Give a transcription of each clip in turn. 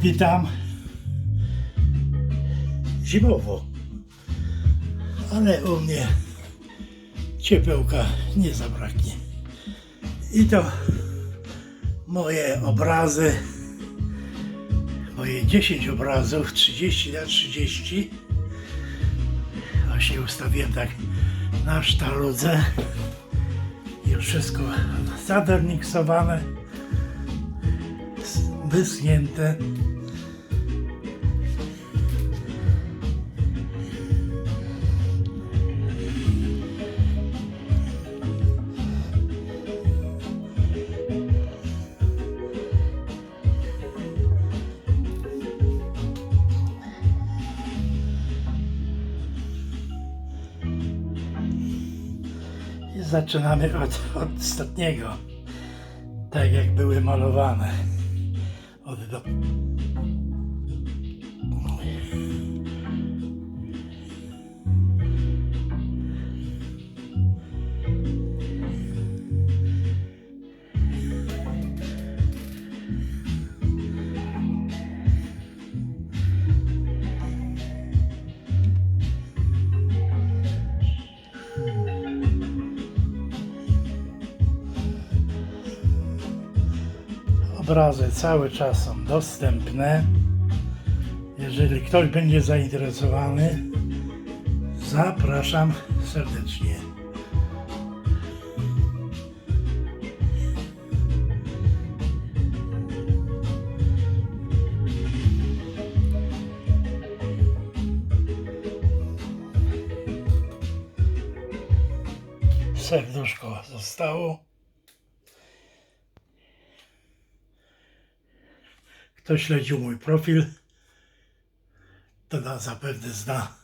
Witam. Zimowo. Ale u mnie ciepełka nie zabraknie. I to moje obrazy, moje 10 obrazów, 30 na 30. Właśnie ustawiłem tak na sztaludze. Już wszystko zaderniksowane, wyschnięte. Zaczynamy od, od ostatniego, tak jak były malowane. Od do... Obrazy cały czas są dostępne. Jeżeli ktoś będzie zainteresowany, zapraszam serdecznie. Serduszko zostało. Kto śledził mój profil, to na zapewne zna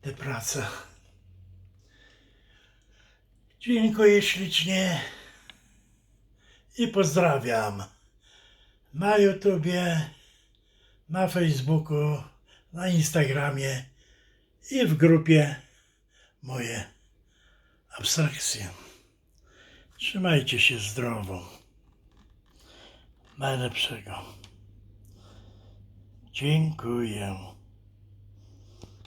tę pracę. Dziękuję ślicznie i pozdrawiam na YouTubie, na Facebooku, na Instagramie i w grupie moje abstrakcje. Trzymajcie się zdrowo. Najlepszego. Dziękuję.